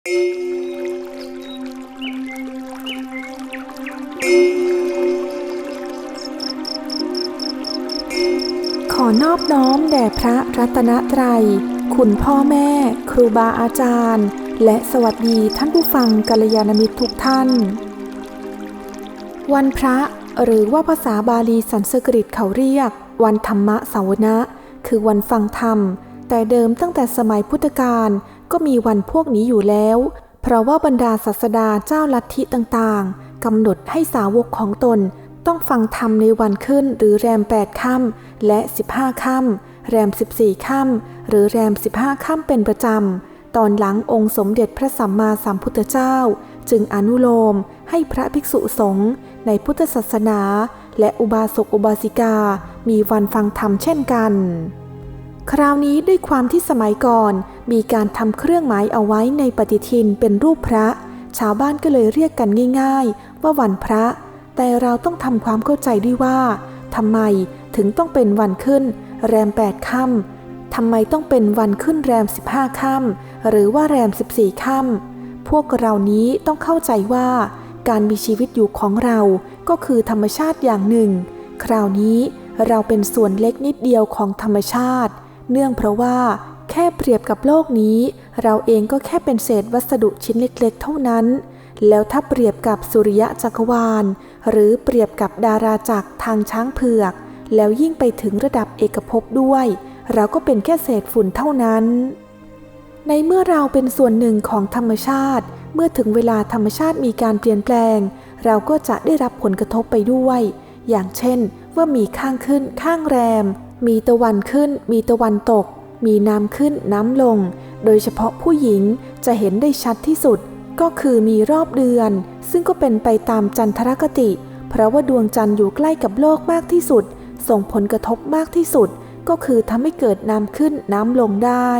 ขอนอบน้อมแด่พระรัตนตรัย คุณพ่อแม่ ครูบาอาจารย์ และสวัสดีท่านผู้ฟังกัลยาณมิตรทุกท่าน วันพระหรือว่าภาษาบาลีสันสกฤตเขาเรียก วันธรรมะสาวนะ คือวันฟังธรรม แต่เดิมตั้งแต่สมัยพุทธกาล ก็มีวันพวกนี้อยู่แล้ว เพราะว่าบรรดาศาสดาเจ้าลัทธิต่างๆกำหนดให้สาวกของตนต้องฟังธรรมในวันขึ้นหรือแรมแปดค่ำและ 15 ค่ำแรม 14 ค่ำหรือแรม 15 ค่ำเป็นประจำ ตอนหลังองค์สมเด็จพระสัมมาสัมพุทธเจ้า จึงอนุโลมให้พระภิกษุสงฆ์ในพุทธศาสนา และอุบาสกอุบาสิกา มีวันฟังธรรมเช่นกัน คราวนี้ด้วยความที่สมัยก่อน มีการทำเครื่องหมายเอาไว้ในปฏิทินเป็นรูปพระ ชาวบ้านก็เลยเรียกกันง่ายๆ ว่าวันพระ แต่เราต้องทำความเข้าใจด้วยว่าทำไมถึงต้องเป็นวันขึ้น แรมแปดค่ำทำไมต้องเป็นวันขึ้นแรม 15ค่ำหรือว่าแรม 14ค่ำพวกเรานี้ต้องเข้าใจว่า การมีชีวิตอยู่ของเราก็คือธรรมชาติอย่างหนึ่ง คราวนี้เราเป็นส่วนเล็กนิดเดียวของธรรมชาติ เนื่องเพราะว่าแค่เปรียบกับโลกนี้ เราเองก็แค่เป็นเศษวัสดุชิ้นเล็กๆ เท่านั้น แล้วถ้าเปรียบกับสุริยะจักรวาล หรือเปรียบกับดาราจักรทางช้างเผือก แล้วยิ่งไปถึงระดับเอกภพด้วย เราก็เป็นแค่เศษฝุ่นเท่านั้น ในเมื่อเราเป็นส่วนหนึ่งของธรรมชาติ เมื่อถึงเวลาธรรมชาติมีการเปลี่ยนแปลง เราก็จะได้รับผลกระทบไปด้วย อย่างเช่น ว่ามีข้างขึ้นข้างแรม มีตะวันขึ้น มีตะวันตก มีน้ำขึ้นน้ำลง โดยเฉพาะผู้หญิงจะเห็นได้ชัดที่สุด ก็คือมีรอบเดือน ซึ่งก็เป็นไปตามจันทรคติ เพราะว่าดวงจันทร์อยู่ใกล้กับโลกมากที่สุด ส่งผลกระทบมากที่สุด ก็คือทำให้เกิดน้ำขึ้นน้ำลงได้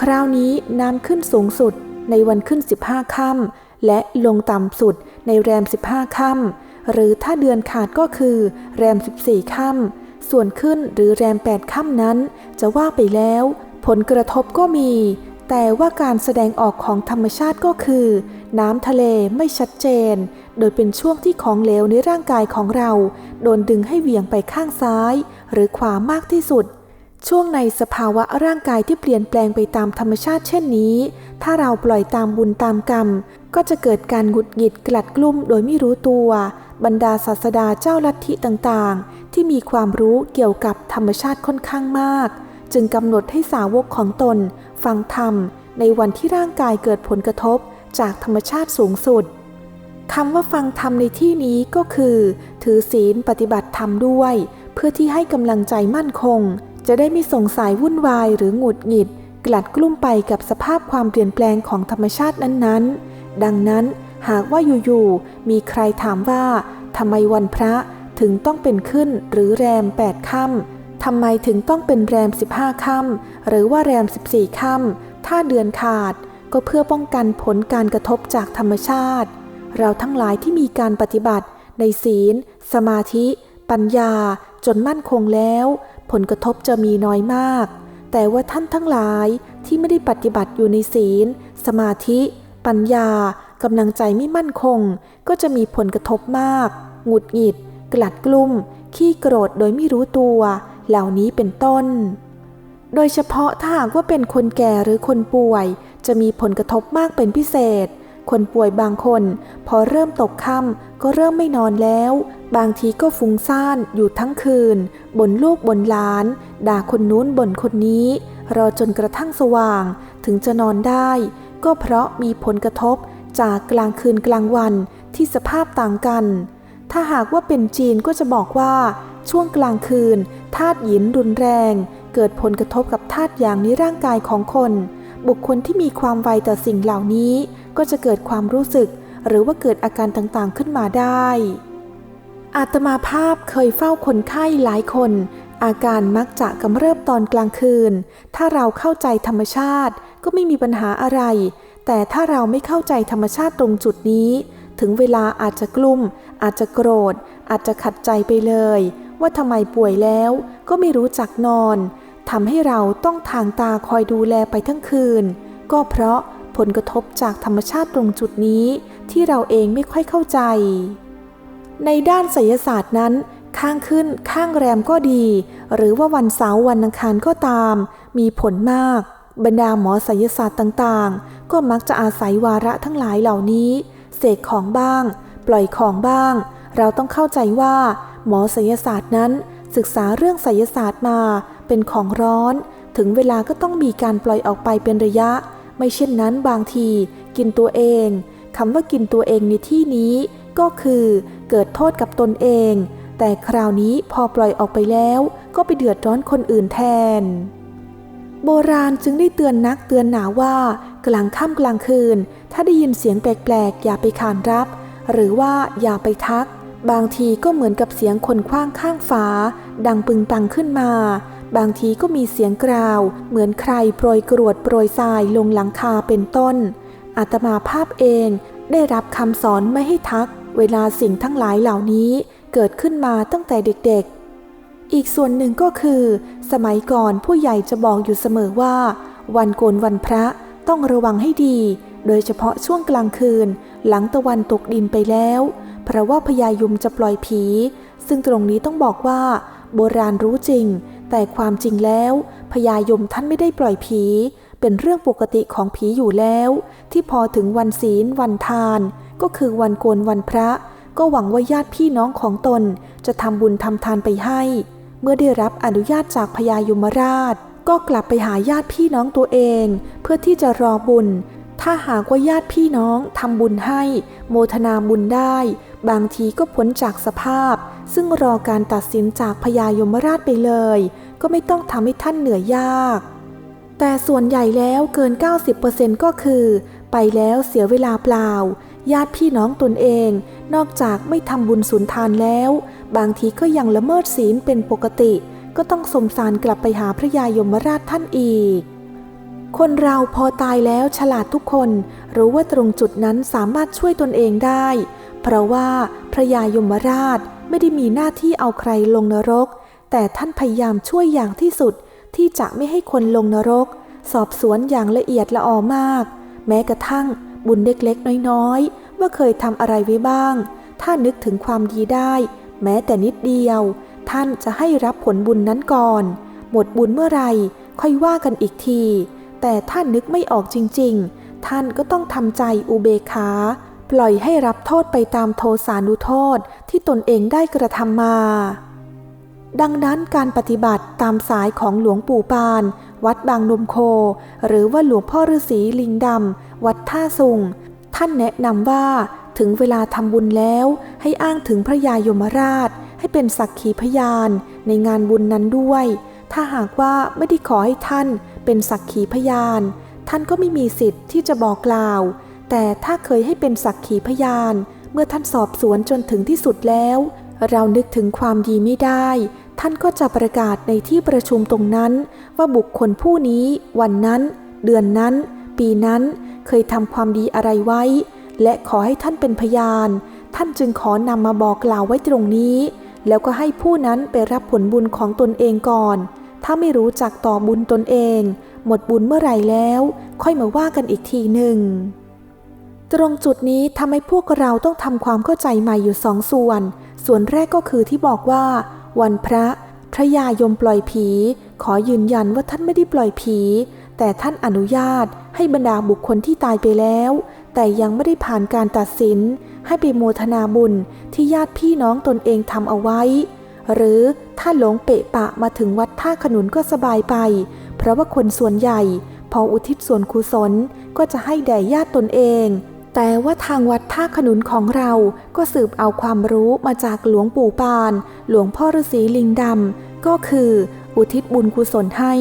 คราวนี้น้ำขึ้นสูงสุดในวันขึ้น 15ค่ำและลงต่ำสุดในแรม 15ค่ำหรือถ้าเดือนขาดก็คือ แรม 14ค่ำ ส่วนขึ้นหรือแรม8ค่ำนั้น จะว่าไปแล้ว ผลกระทบก็มี แต่ว่าการแสดงออกของธรรมชาติก็คือ น้ำทะเลไม่ชัดเจน โดยเป็นช่วงที่ของเหลวในร่างกายของเรา โดนดึงให้เหวี่ยงไปข้างซ้าย หรือขวามากที่สุด ช่วงในสภาวะร่างกายที่เปลี่ยนแปลงไปตามธรรมชาติเช่นนี้ ถ้าเราปล่อยตามบุญตามกรรม ก็จะเกิดการหงุดหงิดกลัดกลุ้มโดยไม่รู้ตัว บรรดาศาสดาเจ้าลัทธิต่างๆ ที่มีความรู้เกี่ยวกับธรรมชาติค่อนข้างมาก จึงกำหนดให้สาวกของตน ฟังธรรม ในวันที่ร่างกายเกิดผลกระทบจากธรรมชาติสูงสุดคำว่าฟังธรรมในที่นี้ก็คือ ถือศีลปฏิบัติธรรมด้วย เพื่อที่ให้กำลังใจมั่นคง จะได้ไม่สงสัยวุ่นวายหรือหงุดหงิด กลัดกลุ้มไปกับสภาพความเปลี่ยนแปลงของธรรมชาตินั้นๆ ดังนั้นหากว่าอยู่ๆมีใครถามว่าทำไมวันพระถึงต้องเป็นขึ้นหรือแรม 8ค่ำทำไมถึงต้องเป็นแรม 15ค่ำหรือว่าแรม 14ค่ำถ้าเดือนขาดก็เพื่อป้องกันผลการกระทบจากธรรมชาติ เราทั้งหลายที่มีการปฏิบัติ ในศีล สมาธิ ปัญญา จนมั่นคงแล้ว ผลกระทบจะมีน้อยมาก แต่ว่าท่านทั้งหลายที่ไม่ได้ปฏิบัติอยู่ในศีล สมาธิ ปัญญากำลังใจไม่มั่นคง ก็จะมีผลกระทบมาก หงุดหงิด กลัดกลุ้ม ขี้โกรธโดยไม่รู้ตัว เหล่านี้เป็นต้น โดยเฉพาะถ้าหากว่าเป็นคนแก่หรือคนป่วย จะมีผลกระทบมากเป็นพิเศษ คนป่วยบางคน พอเริ่มตกค่ำก็เริ่มไม่นอนแล้ว บางทีก็ฟุ้งซ่านอยู่ทั้งคืนบ่นลูกบ่นหลาน ด่าคนนู้นบ่นคนนี้ รอจนกระทั่งสว่าง ถึงจะนอนได้ ก็เพราะมีผลกระทบจากกลางคืนกลางวันที่สภาพต่างกัน ถ้าหากว่าเป็นจีนก็จะบอกว่า ช่วงกลางคืนธาตุหยินรุนแรง เกิดผลกระทบกับธาตุอย่างในร่างกายของคน บุคคลที่มีความไวต่อสิ่งเหล่านี้ ก็จะเกิดความรู้สึก หรือว่าเกิดอาการต่างๆขึ้นมาได้ อาตมาภาพเคยเฝ้าคนไข้หลายคนอาการมักจะกำเริบตอนกลางคืน ถ้าเราเข้าใจธรรมชาติ ก็ไม่มีปัญหาอะไร แต่ถ้าเราไม่เข้าใจธรรมชาติตรงจุดนี้ ถึงเวลาอาจจะกลุ้ม อาจจะโกรธ อาจจะขัดใจไปเลย ว่าทำไมป่วยแล้วก็ไม่รู้จักนอนทำให้เราต้องทางตาคอยดูแลไปทั้งคืน ก็เพราะผลกระทบจากธรรมชาติตรงจุดนี้ที่เราเองไม่ค่อยเข้าใจ ในด้านไสยศาสตร์นั้น ข้างขึ้นข้างแรมก็ดี หรือว่าวันเสาร์วันอังคารก็ตาม มีผลมาก บรรดาหมอไสยศาสตร์ต่างๆ ก็มักจะอาศัยวาระทั้งหลายเหล่านี้ เสกของบ้าง ปล่อยของบ้าง เราต้องเข้าใจว่า หมอไสยศาสตร์นั้น ศึกษาเรื่องไสยศาสตร์มา เป็นของร้อน ถึงเวลาก็ต้องมีการปล่อยออกไปเป็นระยะ ไม่เช่นนั้นบางที กินตัวเองคำว่ากินตัวเองในที่นี้ ก็คือเกิดโทษกับตนเอง แต่คราวนี้พอปล่อยออกไปแล้ว ก็ไปเดือดร้อนคนอื่นแทน โบราณจึงได้เตือนนักเตือนหนาว่า กลางค่ำกลางคืน ถ้าได้ยินเสียงแปลกๆ อย่าไปขานรับ หรือว่าอย่าไปทัก บางทีก็เหมือนกับเสียงคนคว้างข้างฝาดังปึงปังขึ้นมา บางทีก็มีเสียงกราว เหมือนใครโปรยกรวดโปรยทรายลงหลังคาเป็นต้น อาตมาภาพเองได้รับคำสอนไม่ให้ทัก เวลาสิ่งทั้งหลายเหล่านี้เกิดขึ้นมาตั้งแต่เด็กๆ อีกส่วนหนึ่งก็คือ สมัยก่อนผู้ใหญ่จะบอกอยู่เสมอว่า วันโกนวันพระต้องระวังให้ดี โดยเฉพาะช่วงกลางคืน หลังตะวันตกดินไปแล้ว เพราะว่าพญายุมจะปล่อยผี ซึ่งตรงนี้ต้องบอกว่า โบราณรู้จริง แต่ความจริงแล้วพญายมท่านไม่ได้ปล่อยผี เป็นเรื่องปกติของผีอยู่แล้ว ที่พอถึงวันศีลวันทาน ก็คือวันโกนวันพระ ก็หวังว่าญาติพี่น้องของตนจะทำบุญทำทานไปให้ เมื่อได้รับอนุญาตจากพญายมราช ก็กลับไปหาญาติพี่น้องตัวเอง เพื่อที่จะรอบุญ ถ้าหากว่าญาติพี่น้องทำบุญให้ โมทนาบุญได้ บางทีก็พ้นจากสภาพ ซึ่งรอการตัดสินจากพญายมราชไปเลย ก็ไม่ต้องทำให้ท่านเหนื่อยยาก แต่ส่วนใหญ่แล้วเกิน 90%ก็คือ ไปแล้วเสียเวลาเปล่าญาติพี่น้องตนเอง นอกจากไม่ทำบุญสุนทานแล้ว บางทีก็ยังละเมิดศีลเป็นปกติ ก็ต้องสมสารกลับไปหาพระยายมราชท่านอีก คนเราพอตายแล้วฉลาดทุกคน รู้ว่าตรงจุดนั้นสามารถช่วยตนเองได้ เพราะว่าพระยายมราชไม่ได้มีหน้าที่เอาใครลงนรก แต่ท่านพยายามช่วยอย่างที่สุดที่จะไม่ให้คนลงนรก สอบสวนอย่างละเอียดละออมาก แม้กระทั่งบุญเล็กๆ น้อยๆ ว่าเคยทำอะไรไว้บ้าง ถ้านึกถึงความดีได้ แม้แต่นิดเดียว ท่านจะให้รับผลบุญนั้นก่อน หมดบุญเมื่อไรค่อยว่ากันอีกที แต่ท่านนึกไม่ออกจริง ๆ ท่านก็ต้องทำใจอุเบกขาปล่อยให้รับโทษไปตามโทสานุโทษที่ตนเองได้กระทำมา ดังนั้นการปฏิบัติตามสายของหลวงปู่ปาน วัดบางนมโค หรือว่าหลวงพ่อฤาษีลิงดำวัดท่าสุง ท่านแนะนำว่า ถึงเวลาทำบุญแล้วให้อ้างถึงพระยายมราช ให้เป็นสักขีพยานในงานบุญนั้นด้วย ถ้าหากว่าไม่ได้ขอให้ท่านเป็นสักขีพยาน ท่านก็ไม่มีสิทธิ์ที่จะบอกกล่าว แต่ถ้าเคยให้เป็นสักขีพยาน เมื่อท่านสอบสวนจนถึงที่สุดแล้ว เรานึกถึงความดีไม่ได้ ท่านก็จะประกาศในที่ประชุมตรงนั้น ว่าบุคคลผู้นี้ วันนั้น เดือนนั้น ปีนั้น เคยทำความดีอะไรไว้ และขอให้ท่านเป็นพยาน ท่านจึงขอนำมาบอกกล่าวไว้ตรงนี้ แล้วก็ให้ผู้นั้นไปรับผลบุญของตนเองก่อน ถ้าไม่รู้จักต่อบุญตนเอง หมดบุญเมื่อไหร่แล้ว ค่อยมาว่ากันอีกทีหนึ่ง ตรงจุดนี้ทำให้พวกเราต้องทำความเข้าใจใหม่อยู่สองส่วน ส่วนแรกก็คือที่บอกว่า วันพระ พระยายมปล่อยผี ขอยืนยันว่าท่านไม่ได้ปล่อยผีแต่ท่านอนุญาตให้บรรดาบุคคลที่ตายไปแล้ว แต่ยังไม่ได้ผ่านการตัดสิน ให้ไปโมทนาบุญที่ญาติพี่น้องตนเองทำเอาไว้ หรือถ้าหลงเปะปะมาถึงวัดท่าขนุนก็สบายไป เพราะว่าคนส่วนใหญ่ พออุทิศส่วนกุศลก็จะให้แด่ญาติตนเอง แต่ว่าทางวัดท่าขนุนของเราก็สืบเอาความรู้มาจากหลวงปู่ปาน หลวงพ่อฤาษีลิงดำก็คือ อุทิศบุญกุศลให้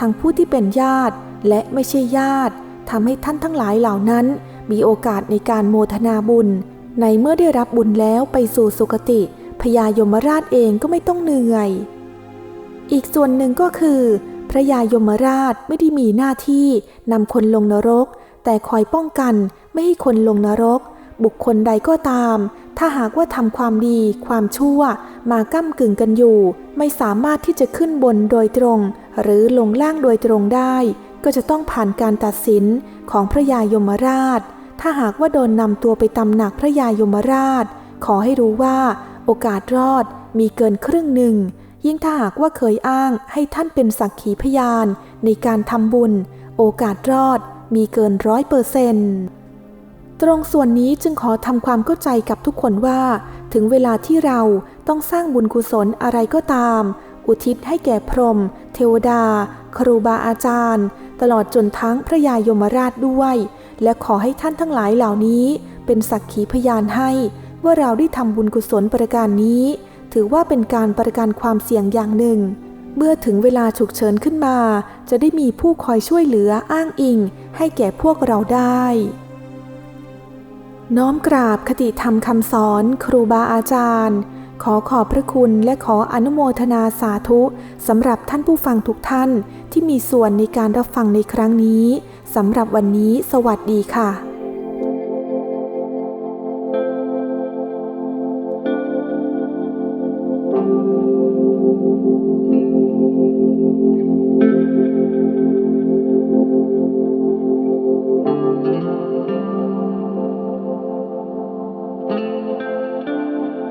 ทั้งผู้ที่เป็นญาติและไม่ใช่ญาติทำให้ท่านทั้งหลายเหล่านั้น มีโอกาสในการโมทนาบุญ ในเมื่อได้รับบุญแล้วไปสู่สุคติ พญายมราชเองก็ไม่ต้องเหนื่อย อีกส่วนหนึ่งก็คือ พระยายมราชไม่ได้มีหน้าที่นำคนลงนรก แต่คอยป้องกันไม่ให้คนลงนรก บุคคลใดก็ตาม ถ้าหากว่าทำความดี ความชั่ว มาก้ากึ่งกันอยู่ ไม่สามารถที่จะขึ้นบนโดยตรง หรือลงล่างโดยตรงได้ ก็จะต้องผ่านการตัดสินของพระยายมราช ถ้าหากว่าโดนนำตัวไปตำหนักพระยายมราช ขอให้รู้ว่าโอกาสรอดมีเกินครึ่งหนึ่ง ยิ่งถ้าหากว่าเคยอ้างให้ท่านเป็นสักขีพยาน ในการทำบุญ โอกาสรอดมีเกินร้อยเปอร์เซนต์ตรงส่วนนี้จึงขอทำความเข้าใจกับทุกคนว่า ถึงเวลาที่เราต้องสร้างบุญกุศลอะไรก็ตาม อุทิศให้แก่พรหมเทวดา ครูบาอาจารย์ ตลอดจนทั้งพระยายมราชด้วย และขอให้ท่านทั้งหลายเหล่านี้ เป็นสักขีพยานให้ ว่าเราได้ทำบุญกุศลประการนี้ ถือว่าเป็นการประกันความเสี่ยงอย่างหนึ่ง เมื่อถึงเวลาฉุกเฉินขึ้นมา จะได้มีผู้คอยช่วยเหลืออ้างอิง ให้แก่พวกเราได้ น้อมกราบคติธรรมคำสอน ครูบาอาจารย์ ขอขอบพระคุณและขออนุโมทนาสาธุสำหรับท่านผู้ฟังทุกท่านที่มีส่วนในการรับฟังในครั้งนี้สำหรับวันนี้สวัสดีค่ะ